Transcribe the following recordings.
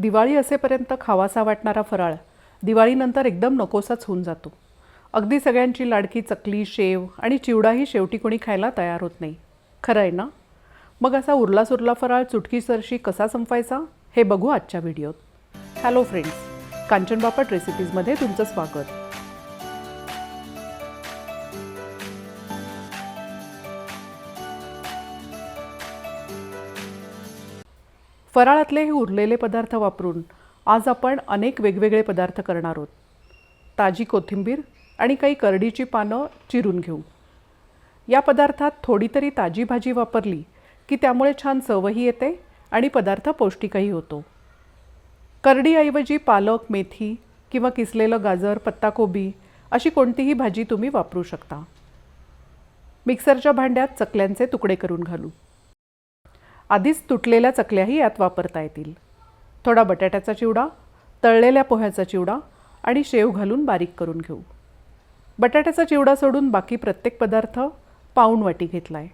दिवाळी असेपर्यंत खावासा वाटणारा फराळ दिवाळीनंतर एकदम नकोसाच होऊन जातो. अगदी सगळ्यांची लाडकी चकली शेव आणि चिवडाही शेवटी कोणी खायला तयार होत नाही. खरं आहे ना? मग असा उरला सुरला फराळ चुटकीसरशी कसा संपवायचा? हे बघू आजच्या व्हिडिओत. हॅलो फ्रेंड्स कांचन बापट रेसिपीजमध्ये तुमचं स्वागत. फराळातले हे उरलेले पदार्थ वापरून आज आपण अनेक वेगवेगळे पदार्थ करणार आहोत. ताजी कोथिंबीर आणि काही करडीची पानं चिरून घेऊ. या पदार्थात थोडी तरी ताजी भाजी वापरली की त्यामुळे छान चवही येते आणि पदार्थ पौष्टिकही होतो. करडीऐवजी पालक मेथी किंवा किसलेलं गाजर पत्ताकोबी अशी कोणतीही भाजी तुम्ही वापरू शकता. मिक्सरच्या भांड्यात चकल्यांचे तुकडे करून घालू. आधीच तुटलेल्या चकल्याही यात वापरता येतील. थोडा बटाट्याचा चिवडा तळलेल्या पोह्याचा चिवडा आणि शेव घालून बारीक करून घेऊ. बटाट्याचा चिवडा सोडून बाकी प्रत्येक पदार्थ पाऊण वाटी घेतला आहे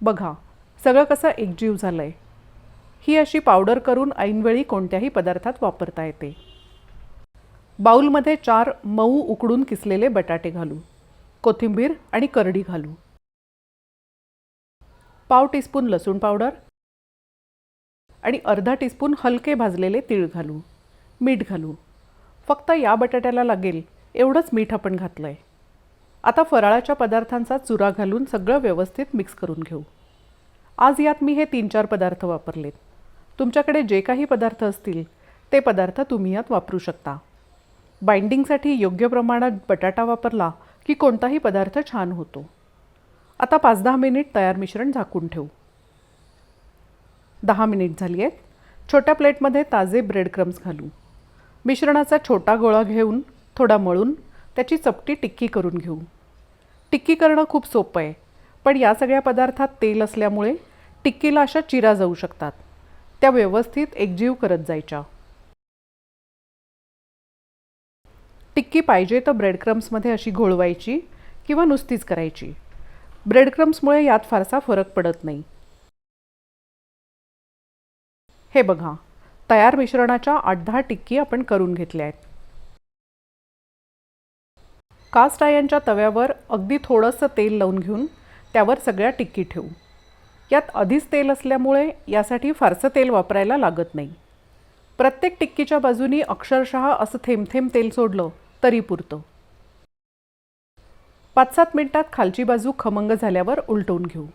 बघा सगळं कसं एकजीव झालं आहे ही अशी पावडर करून ऐनवेळी कोणत्याही पदार्थात वापरता येते. बाऊलमध्ये चार मऊ उकडून किसलेले बटाटे घालू कोथिंबीर आणि करडी घालू. पाव टीस्पून लसूण पावडर आणि अर्धा टीस्पून हलके भाजलेले तीळ घालू मीठ घालू. फक्त या बटाट्याला लागेल एवढंच मीठ आपण घातलं आहे आता फराळाच्या पदार्थांचा चुरा घालून सगळं व्यवस्थित मिक्स करून घेऊ. आज यात मी हे तीन चार पदार्थ वापरलेत. तुमच्याकडे जे काही पदार्थ असतील ते पदार्थ तुम्ही यात वापरू शकता. बाइंडिंगसाठी योग्य प्रमाणात बटाटा वापरला की कोणताही पदार्थ छान होतो. आता पाच दहा मिनिट तयार मिश्रण झाकून ठेवू. दहा मिनिट झाली आहेत. छोट्या प्लेटमध्ये ताजे ब्रेड क्रम्स घालू मिश्रणाचा छोटा गोळा घेऊन थोडा मळून त्याची चपटी टिक्की करून घेऊ. टिक्की करणं खूप सोपं आहे पण या सगळ्या पदार्थात तेल असल्यामुळे टिक्कीला अशा चिरा जाऊ शकतात. त्या व्यवस्थित एकजीव करत जायच्या. टिक्की पाहिजे तर ब्रेड क्रम्समध्ये अशी घोळवायची किंवा नुसतीच करायची. ब्रेड क्रम्समुळे यात फारसा फरक पडत नाही. हे बघा तयार मिश्रणाच्या आठ दहा टिक्की आपण करून घेतल्या आहेत. कास्ट आयनच्या तव्यावर अगदी थोडंसं तेल लावून घेऊन त्यावर सगळ्या टिक्की ठेवू. यात आधीच तेल असल्यामुळे यासाठी फारसं तेल वापरायला लागत नाही. प्रत्येक टिक्कीच्या बाजूनी अक्षरशः असं थेंबथेंब तेल सोडलं तरी पुरतं. पाच सात मिनिटात खालची बाजू खमंग झाल्यावर उलटवून घेऊ.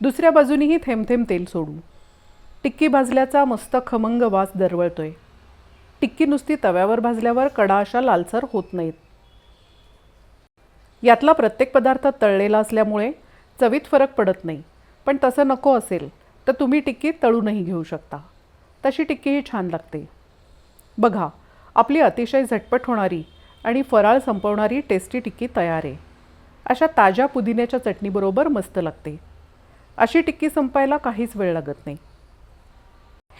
दुसऱ्या बाजूनीही थेंबथेंब तेल सोडू. टिक्की भाजल्याचा मस्त खमंग वास दरवळतोय. टिक्की नुसती तव्यावर भाजल्यावर कडा अशा लालसर होत नाहीत. यातला प्रत्येक पदार्थ तळलेला असल्यामुळे चवीत फरक पडत नाही. पण तसं नको असेल तर तुम्ही टिक्की तळूनही घेऊ शकता. तशी टिक्कीही छान लागते. बघा आपली अतिशय झटपट होणारी आणि फराळ संपवणारी टेस्टी टिक्की तयार आहे. अशा ताज्या पुदिन्याच्या चटणीबरोबर मस्त लागते. अशी टिक्की संपायला काहीच वेळ लागत नाही.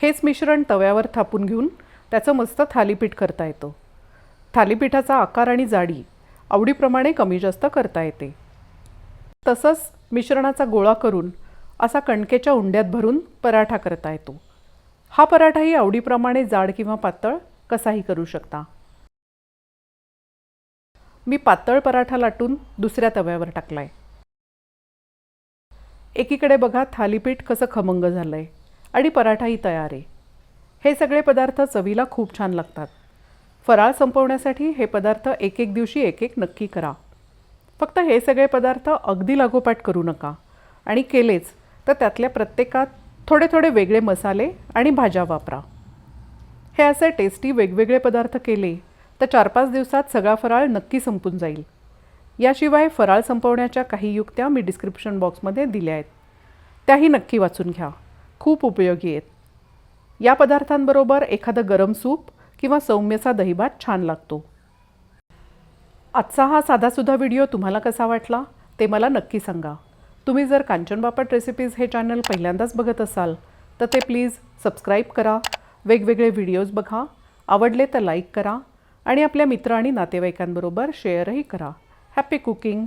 हेच मिश्रण तव्यावर थापून घेऊन त्याचं मस्त थालीपीठ करता येतं. थालीपीठाचा आकार आणि जाडी आवडीप्रमाणे कमी जास्त करता येते. तसंच मिश्रणाचा गोळा करून असा कणकेच्या उंड्यात भरून पराठा करता येतो. हा पराठाही आवडीप्रमाणे जाड किंवा पातळ कसाही करू शकता. मी पातळ पराठा लाटून दुसऱ्या तव्यावर टाकला आहे एकीकडे बघा थालीपीठ कसं खमंग झालं आहे आणि पराठाही तयार आहे. हे सगळे पदार्थ चवीला खूप छान लागतात. फराळ संपवण्यासाठी हे पदार्थ एक एक दिवशी एक एक नक्की करा. फक्त हे सगळे पदार्थ अगदी लागोपाठ करू नका. आणि केलेच तर त्यातल्या प्रत्येकात थोडे थोडे वेगळे मसाले आणि भाज्या वापरा. हे असे टेस्टी वेगवेगळे पदार्थ केले तर चार पाच दिवसात सगळा फराळ नक्की संपून जाईल. याशिवाय फराळ संपवण्याच्या काही युक्त्या मी डिस्क्रिप्शन बॉक्समध्ये दिल्या आहेत. त्याही नक्की वाचून घ्या. खूप उपयोगी आहेत. या पदार्थांबरोबर एखादं गरम सूप किंवा सौम्यसा दहीभात छान लागतो. आजचा हा साधासुद्धा व्हिडिओ तुम्हाला कसा वाटला ते मला नक्की सांगा. तुम्ही जर कांचन बापट रेसिपीज हे चॅनल पहिल्यांदाच बघत असाल तर ते प्लीज सबस्क्राईब करा. वेगवेगळे व्हिडिओज बघा. आवडले तर लाईक करा आणि आपल्या मित्र आणि नातेवाईकांबरोबर शेअरही करा. Happy cooking